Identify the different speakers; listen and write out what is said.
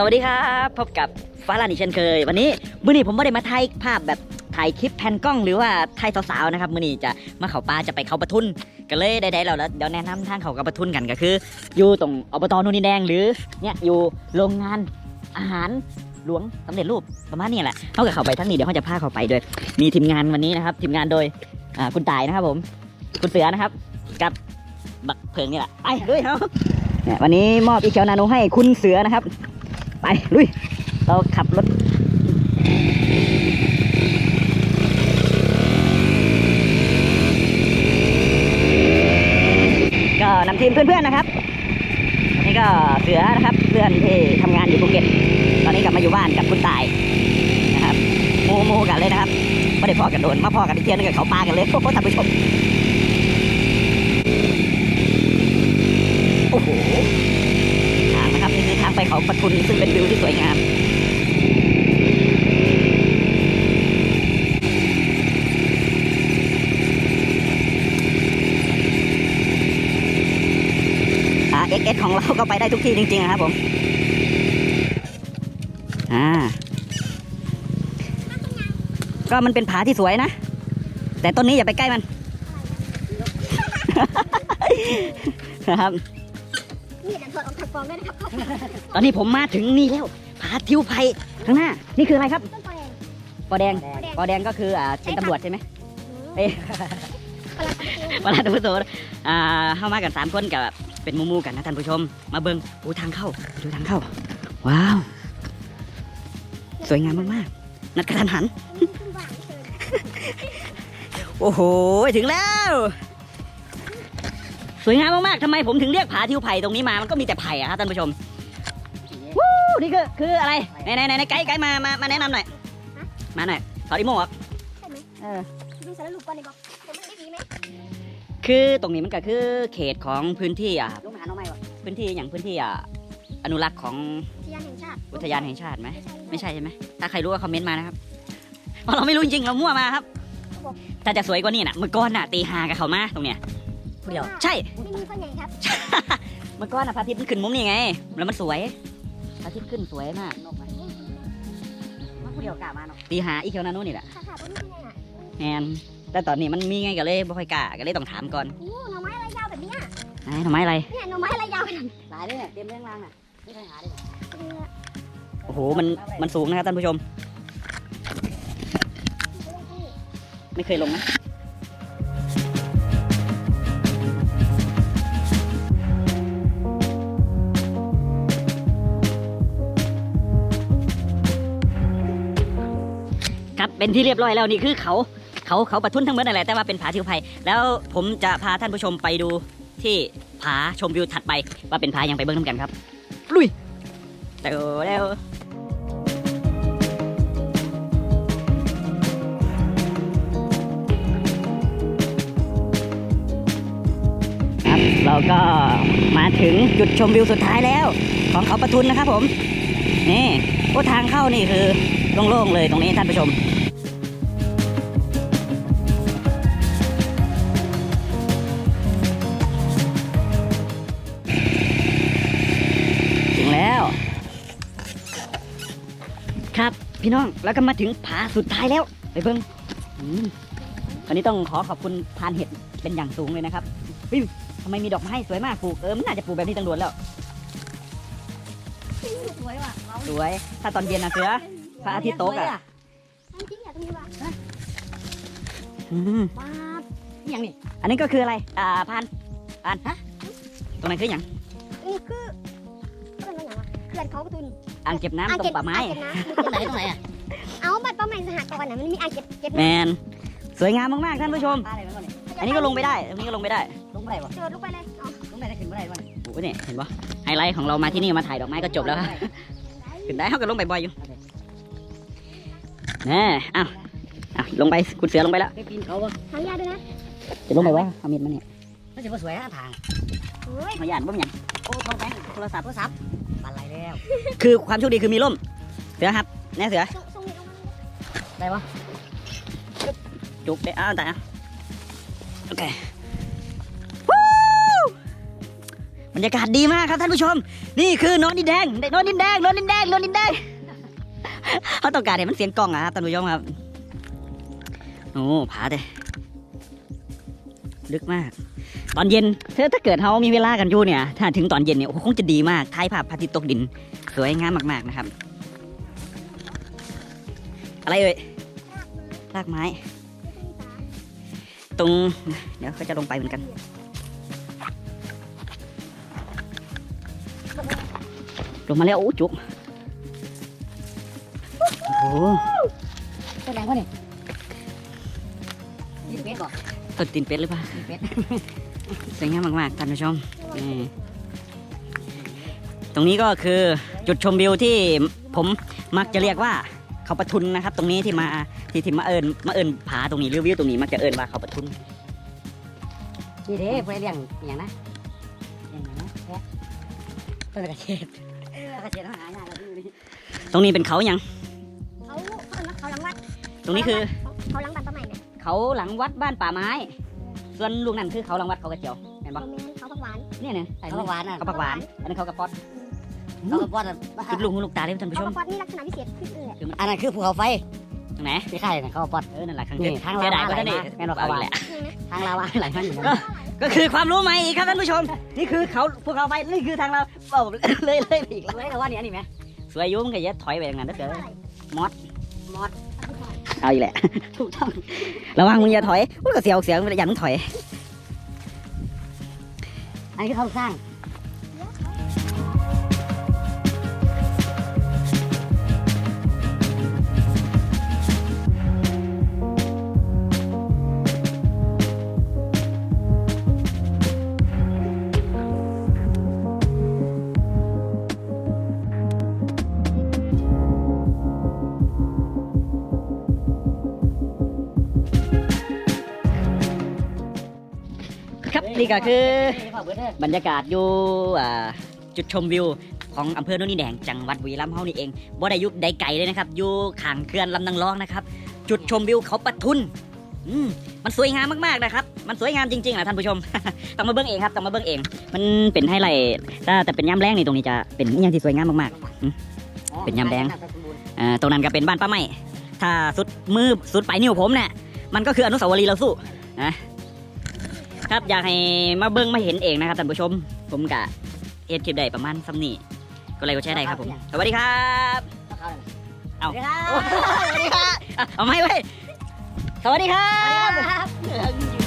Speaker 1: สวัสดีครับพบกับฟ้าลานอีกเช่นเคย วันนี้มื้อนี้ผมไม่ได้มาถ่ายภาพแบบถ่ายคลิปแผ่นกล้องหรือว่าถ่ายสาวๆนะครับมื้อนี้จะมาเขาปลาจะไปเขาปะทุนก็เลยได้ๆเราแล้วเดี๋ยวแนะนำทางเขากับปะทุนกันก็คือ อยู่ตรงอบตนูนดินแดงหรือเนี่ยอยู่โรงงานอาหารหลวงสำเร็จรูปประมาณนี้แหละเขากับเขาไปทั้งนี้เดี๋ยวเขาจะพาเขาไปด้วย มีทีมงานวันนี้นะครับ ทีมงานโดยอ่าคุณตายนะครับผม คุณเสือนะครับ กับบักเพิงนี่แหละไปด้วยเขาเนี่ยวันนี้มอบอีเคียวนาโนให้คุณเสือนะครับ ลุย เราขับรถก็นำทีมเพื่อนๆนะครับนนี้ก็เสือนะครับเพื่อนที่ทำงานอยู่ภูเก็ต ตอนนี้กลับมาอยู่บ้านกับคุณตายนะครับโมโมกันเลยนะครับไม่ได้พอกันโดนมาพ่อกันอีกเที่ยวนึงกับเขาปลากันเลยโอ้โหท่านผู้ชมโอ้โห ไปเขาปทุนซึ่งเป็นวิวที่สวยงามอ่า XS ของเราก็ไปได้ทุกที่จริงๆนะครับผม อ่า ก็มันเป็นผาที่สวยนะ แต่ต้นนี้อย่าไปใกล้มัน นะครับ
Speaker 2: นี่เดี๋ยวถอดออกจากกล่องด้วยนะครับ
Speaker 1: ตอนนี้ผมมาถึงนี่แล้วผาทิวไผ่ข้างหน้า นี่คืออะไรครับ
Speaker 2: ต้นปอแดง
Speaker 1: ปอแดง
Speaker 2: ปอแดง
Speaker 1: ปอแดงก็คืออ่าเป็นตำรวจใช่ไหม
Speaker 2: เอ๊ะ
Speaker 1: เวลาดูโซอ่าเข้ามากันสามคนกับเป็นหมูๆกันนะท่านผู้ชม มาเบิ้งโอ้ทางเข้าไปดูทางเข้า ว้าว สวยงามมากๆนัดกระทันหัน โอ้โห ถึงแล้วส วยงามมากๆทำไมผมถึงเรียกผาทิวไผ่ตรงนี้มา มันก็มีแต่ไผ่อะครับท่านผู้ชมวู้นี่คือคืออะไรไหนไหนไหนไกด์ไกด์มามามาแนะนำหน่อยมาหน่อยถอดอีโม่ออก
Speaker 2: ใช่ไหม
Speaker 1: เออ
Speaker 2: ดูสารรูปก่อนดีกว่าผมไม่ได้ดีไหม
Speaker 1: คือตรงนี้มันก็คือเขตของพื้นที่อะลูกหาน้องไม่วะพื้นที่อย่างพื้นที่อะอนุรักษ์ของ
Speaker 2: อุทยานแห่งชาติ
Speaker 1: อุทยานแห่งชาติไหม
Speaker 2: ไม่ใช่
Speaker 1: ไม่ใช่ใช่ไหมถ้าใครรู้ก็คอมเมนต์มานะครับเพราะเราไม่รู้จริงๆเรามั่วมาครับ ถ้าจะสวยกว่านี้น่ะเมื่อก่อนน่ะตีหากับเขามาตรงเนี้ย ผู้เดียว ใช่
Speaker 2: ไม่มีคนใหญ่ครับ
Speaker 1: เมื่อก่อนน่ะพระอาทิตย์มันขึ้นมุมนี่ไง แล้วมันสวยพระอาทิตย์ขึ้นสวยมากมันผู้เดียวกล้ามาเนาะตีหาอีเคียวนานุนี่แหละ
Speaker 2: ค่ะค่ะไม่มีคนใหญ่อะ
Speaker 1: แมนแต่ตอนนี้มันมีไงก็เลยบ่ค่อยกล้าก็เลยต้องถามก่อน
Speaker 2: โอ้หน่อไม้อะไรยาวแบบเนี้ย
Speaker 1: ไหนทำไมอะไร
Speaker 2: เนี่ยหน่อไม้อะไรยาวขนาดนี้
Speaker 1: หลายเลยเนี่ยเต็มเรื่องรางน่ะไม่เคยหาเลย
Speaker 2: เออ
Speaker 1: โอ้โหมันมันสูงนะครับท่านผู้ชม ไม่เคยลงนะ ครับเป็นที่เรียบร้อยแล้วนี่คือเขา เขาเขาปะทุนทั้งหมดนั่นแหละแต่ว่าเป็นผาทิวไผ่แล้วผมจะพาท่านผู้ชมไปดูที่ผาชมวิวถัดไปว่าเป็นผายังไปเบิ้งน้ำกันครับ ลุยเร็วเร็วครับเราก็มาถึงจุดชมวิวสุดท้ายแล้ว ของเขาปะทุนนะครับผม นี่โอ้ทางเข้านี่คือ โล่งๆเลยตรงนี้ท่านผู้ชมถึงแล้ว ครับพี่น้องแล้วก็มาถึงผาสุดท้ายแล้ว ไปเบิ้งอืมวันนี้ต้องขอขอบคุณพรานเห็ดเป็นอย่างสูงเลยนะครับเฮ้ยทำไมมีดอกไม้สวยมากปลูกเออมันน่าจะปลูกแบบนี้ตั้งด่วนแล้ว
Speaker 2: สวยว่ะเรา
Speaker 1: สวย ถ้าตอนเย็นนะเสือ พระอาทิตย์ตกอะ
Speaker 2: จริงๆอะตรงนี้ว่ะ
Speaker 1: อืม
Speaker 2: ว้าบ
Speaker 1: อย่างนี้อันนี้ก็คืออะไร อ่าพานพานฮะ ตรงนั้นคืออย่าง
Speaker 2: นี่คือเรื่องอะไรวะเขื่อนเขากระตุน
Speaker 1: อ่างเก็บน้ำตรงป่าไม้
Speaker 2: อ่งเก็บน้ำตรงไหนตรงไหนอะ เอาบัตรป่าไม้สหกรณ์อะมันมีอ่างเก็บเก็บ
Speaker 1: แม
Speaker 2: น้
Speaker 1: นสวยงามมากๆท่านผู้ชมำอันนี้ก็ลงไปได้ อันนี้ก็ลงไปได้
Speaker 3: ลงไปวะ
Speaker 2: เจอลงไปเลยเอา
Speaker 3: ลงไปได้ขึ้นไม่ได้วะ
Speaker 1: โอ้โหเนี่ยเห็นปะไฮไลท์ของเรามาที่นี่มาถ่ายดอกไม้ก็จบแล้วครับขึ้นได้เขาก็ลงไปบ่อยอยู่ แน่อ้าวอ้าวลงไปคุณเสือลงไปแล้ว
Speaker 3: ไปปีนเขาวะ
Speaker 2: หางยาด้วยนะ
Speaker 1: จะลงไปวะเอามีดมาเนี่ย
Speaker 3: มันจะมาสวยนะทาง
Speaker 2: โอ้ย
Speaker 1: มาหยานบ่มีหยัง
Speaker 3: โอ้ทองแบงค์โทรศัพท์โทรศัพท์ปันไรแล้ว
Speaker 1: คือความโชคดีคือมีร่มเสือครับแน่เสือ
Speaker 2: ส่งส่งนี่ลงมา
Speaker 3: ได้ปะ
Speaker 1: จุกเด้อ้าวแต่เอาโอเคบบรรยากาศดีมากครับท่านผู้ชม นี่คือโนนดินแดงโนนดินแดงโนนดินแดงโนนดินแดง เขาต้องการเห็นมันเสียงกล้องอะครับท่านผู้ชมครับ โอ้ผาเด้ลึกมาก ตอนเย็นถ้าถ้าเกิดเขามีเวลากันอยู่เนี่ย ถ้าถึงตอนเย็นเนี่ยโอ้คงจะดีมากถ่ายภาพพระอาทิตย์ตกดิน สวยงามมาก ๆนะครับ อะไรเอ่ยรากไม้ ตรง เดี๋ยวเขาจะลงไปเหมือนกันลงมาแล้วโอ้จุก อ้โห
Speaker 3: ตัวแดงวะนี่ยี่สิบเมตรบอก
Speaker 1: ต้นตีนเป็ดหรือเปล่า
Speaker 3: ยี่สิบเมตร
Speaker 1: สวยงามมากๆท่านผู้ชมนี่ตรงนี้ก็คือจุดชมวิวที่ผมมักจะเรียกว่าเขาปะทุนนะครับ ตรงนี้ที่มาที่ที่มาเอิญมาเอิญผาตรงนี้หรือวิวตรงนี้มักจะเอิญว่าเขาปะทุน
Speaker 3: นี่เด้ผู้ใดเลี้ยงอหย่างนะเลี้ยงหยังนะแพะต้นกระเทียมต้นกระเทียมต้องหายากแล้วอยู่นี่
Speaker 1: ตรงนี้เป็นเขาหยัง ตรงนี้คือ
Speaker 2: เขาหลังบ้านป้าใหม่เนี่ย
Speaker 1: เขาหลังวัดบ้านป่าไม้ ส่วนลูกนั่นคือเขาหลังวัดเขากระเจียวเห็นปะ
Speaker 2: เขาเมนเขาผักหวาน
Speaker 1: เนี่ยเนี่ย
Speaker 3: เขาผักหวานอะ
Speaker 1: เขาปักหวาน อันนั้นเขากระป๊อด
Speaker 3: เขากระป๋อนอะ
Speaker 1: คือลุงหูลูกตาเลยท่านผู้
Speaker 2: เขา
Speaker 1: ช
Speaker 2: ก
Speaker 1: ม
Speaker 2: ระป๋อนนี่ลักษณะพิเศษขึ้นเลย
Speaker 1: คือมัน
Speaker 3: อันนั้นคือภูเขาไฟ
Speaker 1: ตรงไหน
Speaker 3: ที่ค่ายน่ะเขากระป๋อน
Speaker 1: เออนั่นแหละข้าง
Speaker 3: นี่
Speaker 1: เดียว
Speaker 3: ทาง
Speaker 1: เสียดาย
Speaker 3: ลาวา
Speaker 1: ก็ท่านนี่
Speaker 3: ไหลมาแม่นบ่
Speaker 1: เอา
Speaker 3: เขา
Speaker 1: อี
Speaker 3: ว่า
Speaker 1: กแหละ
Speaker 3: ทางลาวาไหลมาอยู่
Speaker 1: ก็ก็คือความรู้ใหม่อีกครับท่านผู้ชม นี่คือเขาภูเขาไฟนี่คือทางเราเอ้าเลยเลยไปอีกแล้ว
Speaker 3: เลยกับว่านี่อันนี้ไหม
Speaker 1: สวยอยุ่งก็อย่าถอยไปอย่างนั้นนะเกิน
Speaker 3: มอด
Speaker 1: เอาอีกแหละ ถูกต้องระวังมึงอย่าถอยอุ้ยก็เสียวเสียวอย่ามึงถอย
Speaker 3: อันนี้คือเขาสร้าง
Speaker 1: นี่ก็คือ
Speaker 3: บ
Speaker 1: รรยากาศอยู่จุดชมวิวของอำเภอโนนดินแดงจังหวัดบุรีรัมย์เฮานี่เองบ่ได้ยุบใดไก่เลยนะครับอยู่ข้างเขื่อนลำนางรองนะครับ จุดชมวิวเขาปะทุนมมันสวยงามมากๆนะครับ มันสวยงามจริงๆนะท่านผู้ชม ต้องมาเบิ่งเองครับ ต้องมาเบิ่งเอง มันเป็นไฮไลท์ถ้าแต่เป็นย่ำแรงนี่ตรงนี้จะเป็นย่างที่สวยงามมากๆ เป็นย่ำแดงตรงนั้นก็เป็นบ้านป้าไม้ถ้าสุดมือสุดปลายนิ้วผมเนี่ย มันก็คืออนุสาวรีย์เราสู้นะ ครับอยากให้มาเบิ่งมาเห็นเองนะครับท่านผู้ชม ผมกะเอ็ดคลิปได้ประมาณซ้ำนี่ก็เลยก็แชร์ได้ครับผมสวัสดีครับ
Speaker 3: เอา
Speaker 1: สวัสดีครับอะเอาไม่ไว้ยสวัสดีครับ
Speaker 3: ครับ